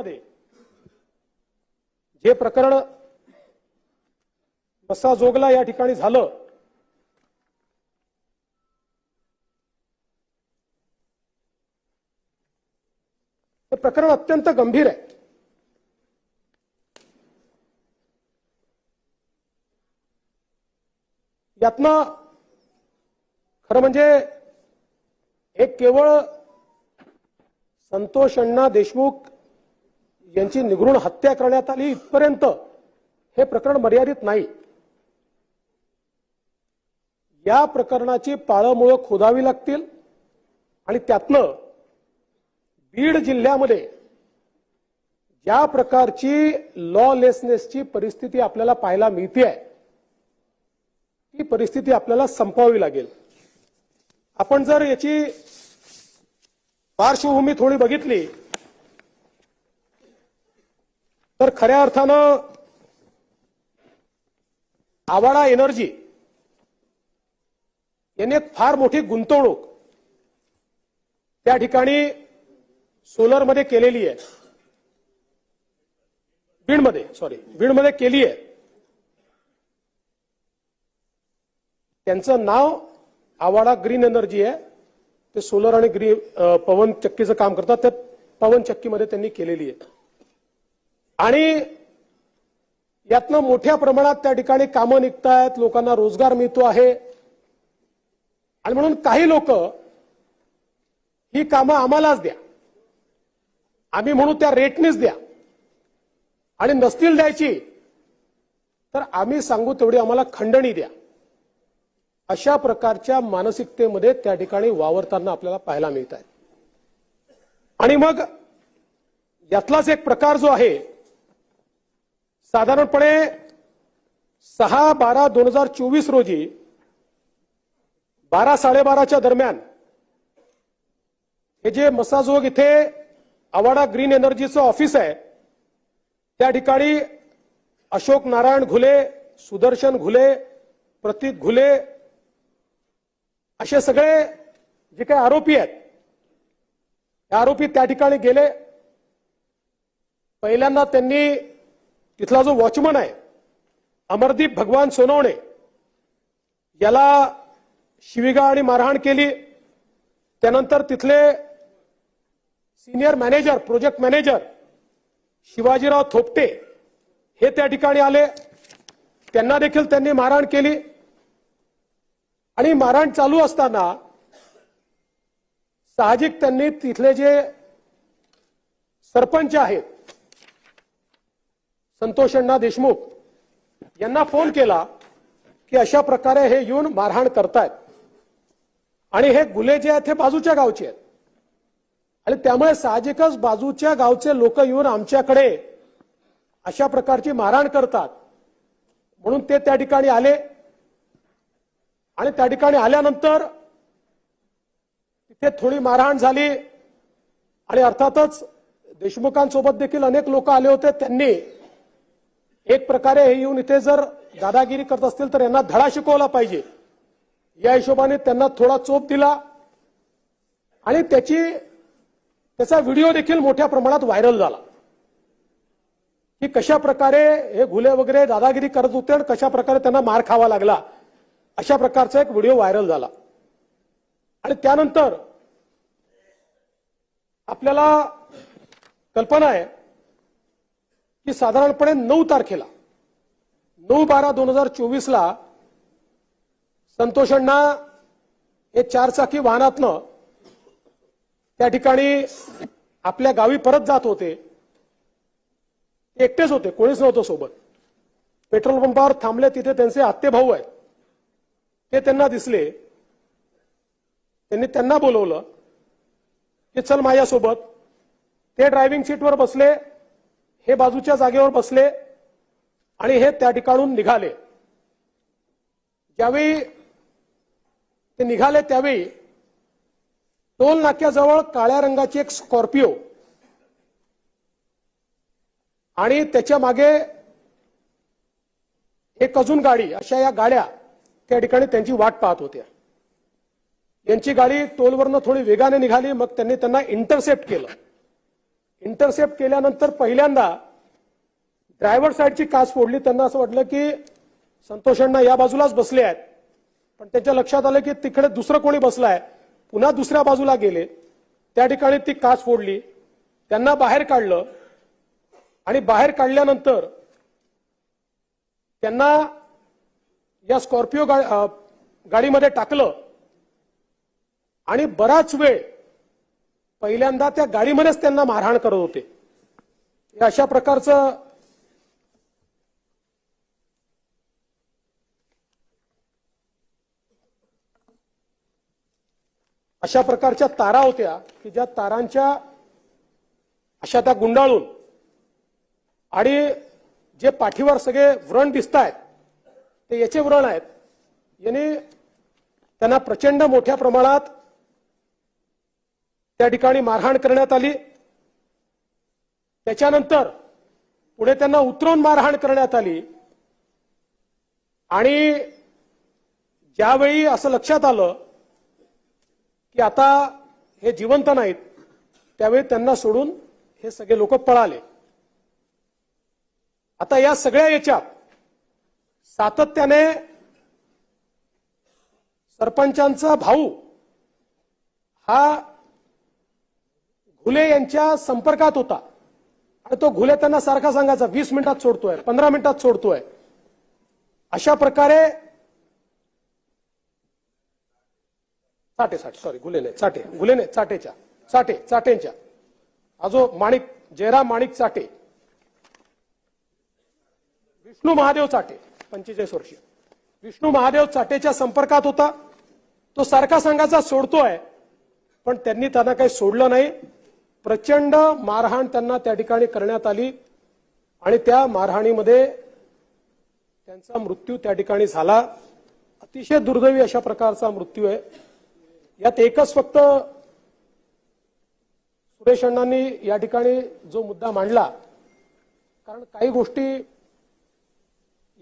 मध्ये जे प्रकरण बसा जोगला या ठिकाणी झालं हे प्रकरण अत्यंत गंभीर आहे. यातनं खरं म्हणजे हे केवळ संतोष अण्णा देशमुख यांची निगृण हत्या करण्यात आली इथपर्यंत हे प्रकरण मर्यादित नाही. या प्रकरणाची पाळंमुळं खोदावी लागतील आणि त्यातनं बीड जिल्ह्यामध्ये ज्या प्रकारची लॉलेसनेसची परिस्थिती आपल्याला पाहायला मिळते आहे ती परिस्थिती आपल्याला संपवावी लागेल. आपण जर याची पार्श्वभूमी थोडी बघितली तर खऱ्या अर्थानं आवाडा एनर्जी यांनी एक फार मोठी गुंतवणूक त्या ठिकाणी सोलरमध्ये केलेली आहे. बीडमध्ये सॉरी बीडमध्ये केली आहे. त्यांचं नाव आवाडा ग्रीन एनर्जी आहे. ते सोलर आणि ग्रीन पवन चक्कीचं काम करतात. त्या पवन चक्कीमध्ये त्यांनी केलेली आहे. आणि यातनं मोठ्या प्रमाणात त्या ठिकाणी कामं निघतायत लोकांना रोजगार मिळतो आहे. आणि म्हणून काही लोक ही कामं आम्हालाच द्या. आम्ही म्हणू त्या रेटनेच द्या. आणि नसतील द्यायची तर आम्ही सांगू तेवढी आम्हाला खंडणी द्या. अशा प्रकारच्या मानसिकतेमध्ये त्या ठिकाणी वावरताना आपल्याला पाहायला मिळत आहे आणि मग यातलाच एक प्रकार जो आहे साधारणपणे सहा बारा दोन हजार चोवीस रोजी बारा साडेबाराच्या दरम्यान हे जे मसाजोग इथे आवाडा ग्रीन एनर्जीचं ऑफिस आहे त्या ठिकाणी अशोक नारायण घुले सुदर्शन घुले प्रतीक घुले असे सगळे जे काही आरोपी आहेत आरोपी त्या ठिकाणी गेले. पहिल्यांदा त्यांनी तिथला जो वॉचमन आहे अमरदीप भगवान सोनवणे याला शिविगा आणि मारहाण केली. त्यानंतर तिथले senior manager project manager Shivajirao Thopte हे त्या ठिकाणी आले. त्यांना देखील त्यांनी मारहाण केली. आणि मारहाण चालू असताना साहजिक त्यांनी तिथले जे सरपंच आहेत संतोष अण्णा देशमुख यांना फोन केला की अशा प्रकारे हे येऊन मारहाण करतायत. आणि हे गुले जे आहेत हे बाजूच्या गावचे आहेत. आणि त्यामुळे साहजिकच बाजूच्या गावचे लोक येऊन आमच्याकडे अशा प्रकारची मारहाण करतात. म्हणून ते त्या ठिकाणी आले. आणि त्या ठिकाणी आल्यानंतर तिथे थोडी मारहाण झाली. आणि अर्थातच देशमुखांसोबत देखील अनेक लोक आले होते. त्यांनी एक प्रकारे हे येऊन इथे जर दादागिरी करत असतील तर यांना धडा शिकवला पाहिजे. या हिशोबाने त्यांना थोडा चोप दिला. आणि त्याची त्याचा व्हिडिओ देखील मोठ्या प्रमाणात व्हायरल झाला. की कशा प्रकारे हे घुले वगैरे दादागिरी करत होते आणि कशा प्रकारे त्यांना मार खावा लागला अशा प्रकारचा एक व्हिडिओ व्हायरल झाला. आणि त्यानंतर आपल्याला कल्पना आहे की साधारणपणे नऊ तारखेला नऊ बारा दोन हजार चोवीसला संतोषांना हे चारचाकी वाहनातनं त्या ठिकाणी आपल्या गावी परत जात होते. एकटेच होते कोणीच नव्हतं सोबत. पेट्रोल पंपावर थांबले तिथे त्यांचे आत्ते भाऊ आहेत. ते त्यांना दिसले. त्यांनी त्यांना बोलवलं की चल माझ्यासोबत. ते ड्रायव्हिंग सीटवर बसले. हे बाजूच्या जागेवर बसले आणि हे त्या ठिकाणून निघाले. ज्यावेळी ते निघाले त्यावेळी टोल नाक्याजवळ काळ्या रंगाची एक स्कॉर्पिओ आणि त्याच्यामागे एक अजून गाडी अशा या गाड्या त्या ठिकाणी त्यांची वाट पाहत होत्या. यांची गाडी टोलवरनं थोडी वेगाने निघाली मग त्यांनी त्यांना इंटरसेप्ट केलं. इंटरसेप्ट केल्यानंतर पहिल्यांदा ड्रायव्हर साईडची काच फोडली. त्यांना असं वाटलं की संतोषांना या बाजूलाच बसले आहेत. पण त्यांच्या लक्षात आलं की तिकडे दुसरं कोणी बसलाय. पुन्हा दुसऱ्या बाजूला गेले. त्या ठिकाणी ती काच फोडली. त्यांना बाहेर काढलं. आणि बाहेर काढल्यानंतर त्यांना या स्कॉर्पिओ गाडीमध्ये टाकलं. आणि बराच वेळ पहिल्यांदा त्या गाडीमध्येच त्यांना मारहाण करत होते. अशा प्रकारचं अशा प्रकारच्या तारा होत्या की ज्या तारांच्या अशा त्या गुंडाळून आणि जे पाठीवर सगळे व्रण दिसत आहेत ते याचे व्रण आहेत. याने त्यांना प्रचंड मोठ्या प्रमाणात त्या ठिकाणी मारहाण करण्यात आली. त्याच्यानंतर पुढे त्यांना उतरवून मारहाण करण्यात आली. आणि ज्यावेळी असं लक्षात आलं की आता हे जिवंत नाहीत त्यावेळी त्यांना सोडून हे सगळे लोक पळाले. आता या सगळ्या याच्यात सातत्याने सरपंचांचा भाऊ हा घुले यांच्या संपर्कात होता. आणि तो घुले त्यांना सारखा सांगायचा वीस मिनिटात सोडतोय पंधरा मिनिटात सोडतोय. अशा प्रकारे चाटे साठे सॉरी गुले नाही चाटे गुले नाही चाटेच्या चाटे चाटेंच्या हा जो माणिक जयराम माणिक चाटे विष्णू महादेव चाटे पंचेचाळीस वर्ष विष्णू महादेव चाटेच्या संपर्कात होता. तो सारखा सांगायचा सोडतोय. पण त्यांनी त्यांना काही सोडलं नाही. प्रचंड मारहाण त्यांना त्या ठिकाणी करण्यात आली आणि त्या मारहाणीमध्ये त्यांचा मृत्यू त्या ठिकाणी झाला. अतिशय दुर्दैवी अशा प्रकारचा मृत्यू आहे. यात एकच फक्त सुरेश अण्णांनी या ठिकाणी जो मुद्दा मांडला कारण काही गोष्टी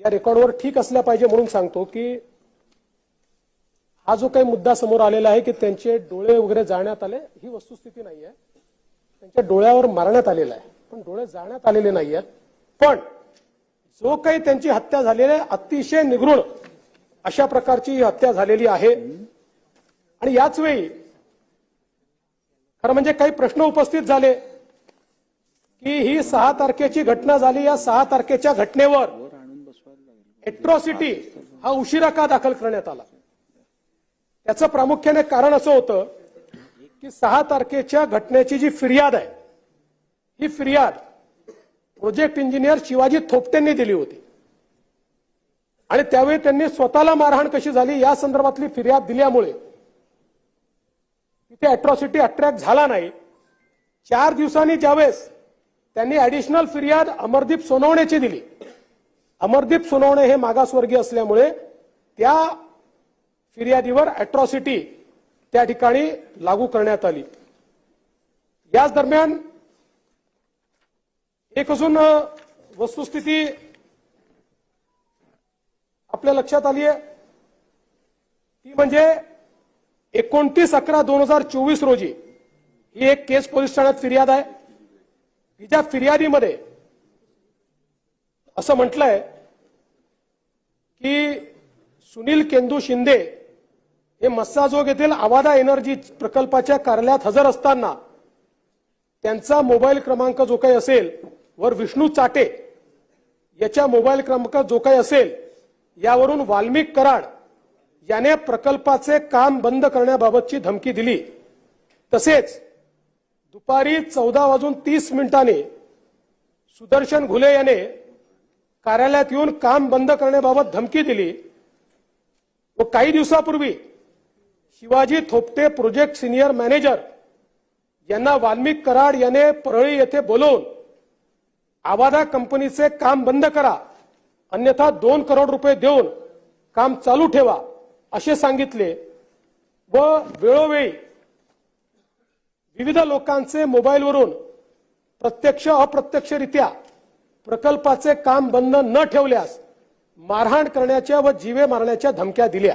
या रेकॉर्डवर ठीक असल्या पाहिजे म्हणून सांगतो की हा जो काही मुद्दा समोर आलेला आहे की त्यांचे डोळे वगैरे जाळण्यात आले ही वस्तुस्थिती नाही आहे त्यांच्या डोळ्यावर मारण्यात आलेला आहे. पण डोळे जाण्यात आलेले नाही आहेत पण जो काही त्यांची हत्या झालेली आहे अतिशय निगृण अशा प्रकारची ही हत्या झालेली आहे. आणि याच वेळी खरं म्हणजे काही प्रश्न उपस्थित झाले की ही सहा तारखेची घटना झाली. या सहा तारखेच्या घटनेवर एट्रॉसिटी हा उशिरा का दाखल करण्यात आला? त्याचं प्रामुख्याने कारण असं होतं की सहा तारखेच्या घटनेची जी फिर्याद आहे ही फिर्याद प्रोजेक्ट इंजिनियर शिवाजी थोपटेंनी दिली होती. आणि त्यावेळी त्यांनी स्वतःला मारहाण कशी झाली या संदर्भातली फिर्याद दिल्यामुळे तिथे अॅट्रॉसिटी अट्रॅक्ट झाला नाही. चार दिवसांनी ज्यावेळेस त्यांनी ऍडिशनल फिर्याद अमरदीप सोनवणेची दिली. अमरदीप सोनवणे हे मागासवर्गीय असल्यामुळे त्या फिर्यादीवर अॅट्रॉसिटी त्या ठिकाणी लागू करण्यात आली. याच दरम्यान एक अजून वस्तुस्थिती आपल्या लक्षात आली आहे. ती म्हणजे एकोणतीस अकरा दोन हजार चोवीस रोजी ही एक केस पोलीस ठाण्यात फिर्याद आहे. हिच्या फिर्यादीमध्ये असं म्हटलंय की सुनील केंदू शिंदे हे मस्साजोग येथील आवादा एनर्जी प्रकल्पाच्या कार्यालयात हजर असताना त्यांचा मोबाईल क्रमांक जो काही असेल वर विष्णू चाटे याच्या मोबाईल क्रमांक जो काही असेल यावरून वाल्मिक कराड याने प्रकल्पाचे काम बंद करण्याबाबतची धमकी दिली. तसेच दुपारी चौदा वाजून तीस मिनिटांनी सुदर्शन घुले याने कार्यालयात येऊन काम बंद करण्याबाबत धमकी दिली. व काही दिवसापूर्वी Shivaji Thopte project senior manager. यांना वाल्मिक कराड याने परळी येथे बोलवून आवादा कंपनीचे काम बंद करा. अन्यथा दोन करोड रुपये देऊन काम चालू ठेवा असे सांगितले. व वेळोवेळी विविध लोकांचे मोबाईलवरून प्रत्यक्ष अप्रत्यक्षरित्या प्रकल्पाचे काम बंद न ठेवल्यास मारहाण करण्याच्या व जीवे मारण्याच्या धमक्या दिल्या.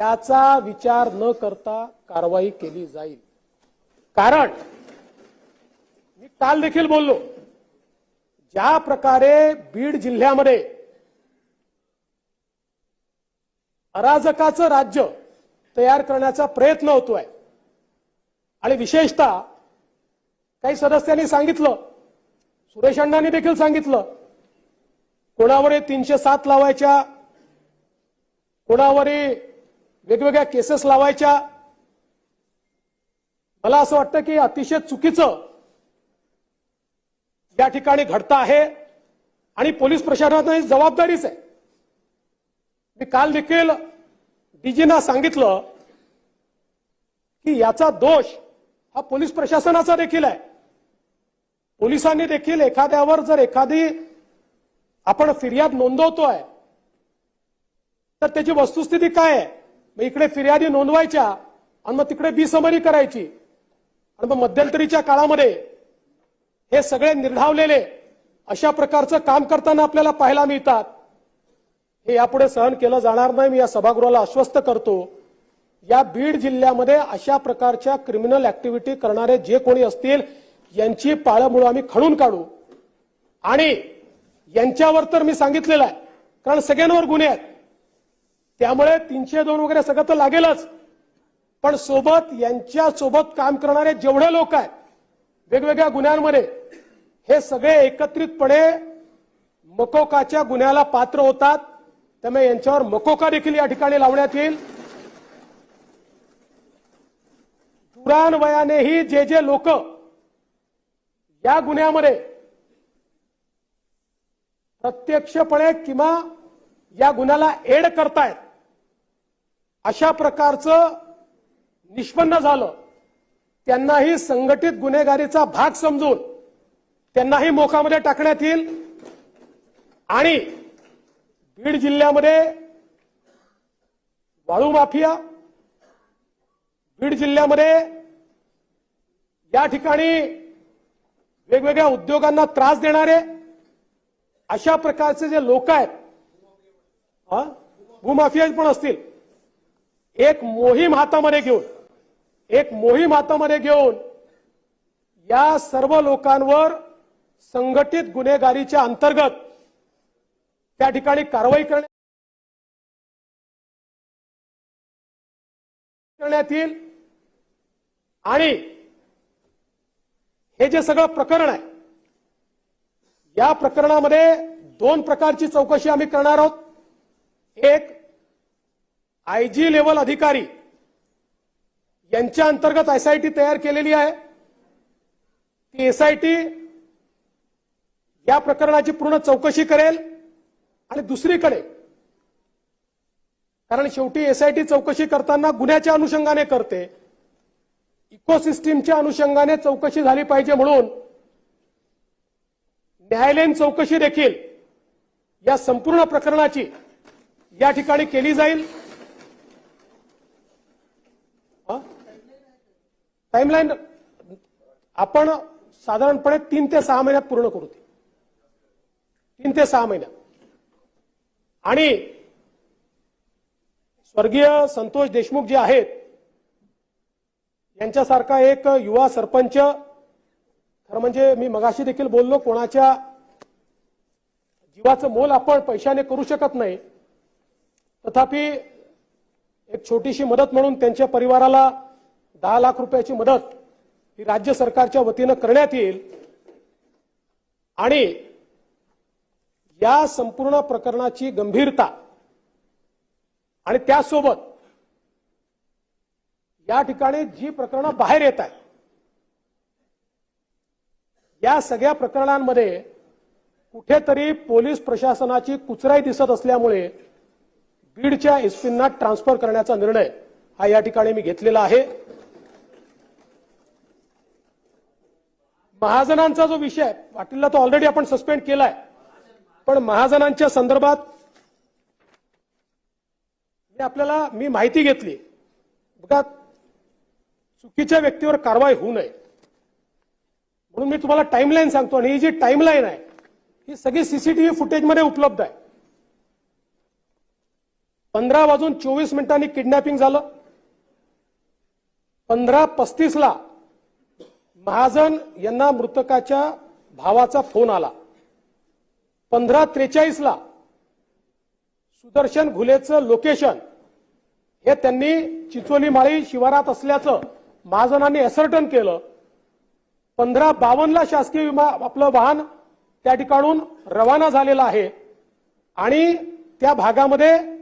याचा विचार न करता कारवाई केली जाईल. कारण मी काल देखील बोललो ज्या प्रकारे बीड जिल्ह्यामध्ये अराजकाचं राज्य तयार करण्याचा प्रयत्न होतोय आणि विशेषतः काही सदस्यांनी सांगितलं सुरेश अण्णांनी देखील सांगितलं कोणावर तीनशे सात लावायच्या कोणावर वेगवेगळ्या केसेस लावायच्या. मला असं वाटतं की अतिशय चुकीचं या ठिकाणी घडतं आहे आणि पोलीस प्रशासनाची जबाबदारीच आहे. मी काल देखील डीजीना सांगितलं की याचा दोष हा पोलीस प्रशासनाचा देखील आहे. पोलिसांनी देखील एखाद्यावर जर एखादी आपण फिर्याद नोंदवतोय तर त्याची वस्तुस्थिती काय आहे? मग इकडे फिर्यादी नोंदवायच्या आणि मग तिकडे बिसमरी करायची. आणि मग मध्यंतरीच्या काळामध्ये हे सगळे निर्धावलेले अशा प्रकारचं काम करताना आपल्याला पाहायला मिळतात. हे यापुढे सहन केलं जाणार नाही. मी या सभागृहाला आश्वस्त करतो. या बीड जिल्ह्यामध्ये अशा प्रकारच्या क्रिमिनल ऍक्टिव्हिटी करणारे जे कोणी असतील यांची पाळमुळं आम्ही खणून काढू. आणि यांच्यावर तर मी सांगितलेलं आहे. कारण सगळ्यांवर गुन्हे आहेत. त्यामुळे तीनशे दोन वगैरे सगळं तर लागेलच. पण सोबत यांच्या सोबत काम करणारे जेवढे लोक आहेत वेगवेगळ्या गुन्ह्यांमध्ये हे सगळे एकत्रितपणे मकोकाच्या गुन्ह्याला पात्र होतात. त्यामुळे यांच्यावर मकोका देखील या ठिकाणी लावण्यात येईल. दुरान वयानेही जे जे लोक या गुन्ह्यामध्ये प्रत्यक्षपणे किंवा या गुन्ह्याला एड करतायत अशा प्रकारचं निष्पन्न झालं. त्यांनाही संघटित गुन्हेगारीचा भाग समजून त्यांनाही मोकामध्ये टाकण्यात येईल. आणि बीड जिल्ह्यामध्ये वाळू माफिया बीड जिल्ह्यामध्ये या ठिकाणी वेगवेगळ्या उद्योगांना त्रास देणारे अशा प्रकारचे जे लोक आहेत भूमाफिया पण असतील. एक मोहीम हातामध्ये घेऊन एक मोहीम हातामध्ये घेऊन या सर्व लोकांवर संघटित गुन्हेगारीच्या अंतर्गत त्या ठिकाणी कारवाई करण्या- करण्यात येईल. आणि हे जे सगळं प्रकरण आहे या प्रकरणामध्ये दोन प्रकारची चौकशी आम्ही करणार आहोत. एक आयजी लेवल अधिकारी यांच्या अंतर्गत एसआयटी तयार केलेली आहे. ती एसआयटी या प्रकरणाची पूर्ण चौकशी करेल. आणि दुसरीकडे कारण शेवटी एसआयटी चौकशी करताना गुन्ह्याच्या अनुषंगाने करते. इकोसिस्टीमच्या अनुषंगाने चौकशी झाली पाहिजे म्हणून न्यायालयीन चौकशी देखील या संपूर्ण प्रकरणाची या ठिकाणी केली जाईल. टाइमलाईन आपण साधारणपणे तीन ते सहा महिन्यात पूर्ण करू ती. तीन ते सहा महिन्यात. आणि स्वर्गीय संतोष देशमुख जे आहेत यांच्यासारखा एक युवा सरपंच खरं म्हणजे मी मगाशी देखील बोललो कोणाच्या जीवाचं मोल आपण पैशाने करू शकत नाही. तथापि एक छोटीशी मदत म्हणून त्यांच्या परिवाराला दहा लाख रुपयाची मदत ही राज्य सरकारच्या वतीनं करण्यात येईल. आणि या संपूर्ण प्रकरणाची गंभीरता आणि त्यासोबत या ठिकाणी जी प्रकरणं बाहेर येत आहेत या सगळ्या प्रकरणांमध्ये कुठेतरी पोलीस प्रशासनाची कुचराई दिसत असल्यामुळे बीडच्या एसपींना ट्रान्सफर करण्याचा निर्णय हा या ठिकाणी मी घेतलेला आहे. महाजनांचा जो विषय पाटीलला तो ऑलरेडी आपण सस्पेंड केलाय. पण महाजनांच्या संदर्भात मी आपल्याला मी माहिती घेतली. बघा चुकीच्या व्यक्तीवर कारवाई होऊ नये. म्हणून मी तुम्हाला टाइमलाईन सांगतो आणि ही जी टाइमलाईन आहे ही सगळी सीसीटीव्ही फुटेजमध्ये उपलब्ध आहे. पंधरा वाजून चोवीस मिनिटांनी किडनॅपिंग झालं. पंधरा पस्तीसला महाजन यांना मृतकाच्या भावाचा फोन आला. पंधरा त्रेचाळीसला सुदर्शन घुलेचं लोकेशन हे त्यांनी चिचोली माळी शिवारात असल्याचं महाजनांनी एसर्टन केलं. पंधरा बावन्नला शासकीय विमा आपलं वाहन त्या ठिकाणून रवाना झालेलं आहे. आणि त्या भागामध्ये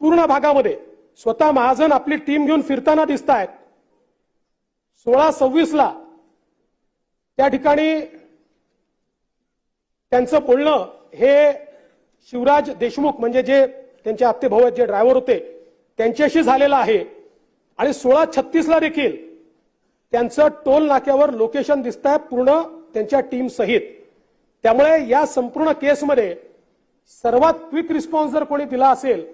पूर्ण भागामध्ये स्वतः महाजन आपली टीम घेऊन फिरताना दिसत आहेत सोळा सव्वीसला त्या ठिकाणी त्यांचं बोलणं हे शिवराज देशमुख म्हणजे जे त्यांचे आत्ते भाऊ आहेत जे ड्रायव्हर होते त्यांच्याशी झालेलं आहे. आणि सोळा छत्तीसला देखील त्यांचं टोल नाक्यावर लोकेशन दिसत आहे पूर्ण त्यांच्या टीम सहित. त्यामुळे या संपूर्ण केसमध्ये सर्वात क्विक रिस्पॉन्स जर कोणी दिला असेल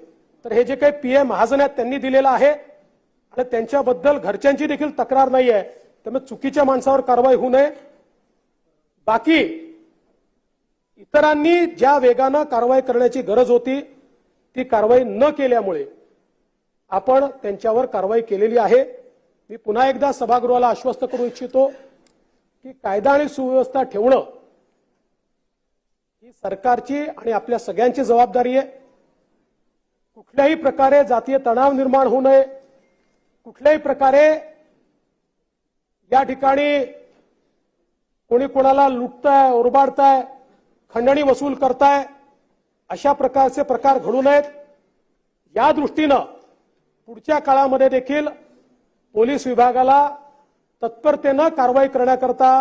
तर हे जे काही पी एम महाजन आहेत त्यांनी दिलेलं आहे. आणि त्यांच्याबद्दल घरच्यांची देखील तक्रार नाही आहे. त्यामुळे चुकीच्या माणसावर कारवाई होऊ नये. बाकी इतरांनी ज्या वेगानं कारवाई करण्याची गरज होती ती कारवाई न केल्यामुळे आपण त्यांच्यावर कारवाई केलेली आहे. मी पुन्हा एकदा सभागृहाला आश्वस्त करू इच्छितो की कायदा आणि सुव्यवस्था ठेवणं ही सरकारची आणि आपल्या सगळ्यांची जबाबदारी आहे. कुठल्याही प्रकारे जातीय तणाव निर्माण होऊ नये. कुठल्याही प्रकारे या ठिकाणी कोणी कोणाला लुटताय ओरबाडताय खंडणी वसूल करताय अशा प्रकारचे प्रकार घडू नयेत. या दृष्टीनं पुढच्या काळामध्ये देखील पोलीस विभागाला तत्परतेनं कारवाई करण्याकरता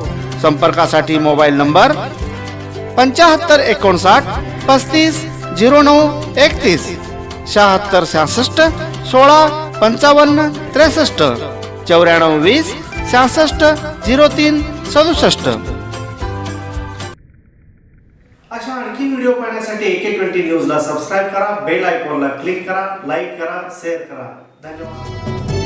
संपर्कासाठी मोबाईल नंबर पंचाहत्तर एकोणसाठ पस्तीस झिरो नऊ एकतीस शहात्तर सहासष्ट सोळा पंचावन्न त्रेसष्ट चौऱ्याण्णव वीस सहासष्ट झिरो तीन सदुसष्ट. अशा आणखी व्हिडिओ पाहण्यासाठी एके ट्वेंटी न्यूजला सबस्क्राईब करा बेल आयकॉनला क्लिक करा लाईक करा शेअर करा. धन्यवाद.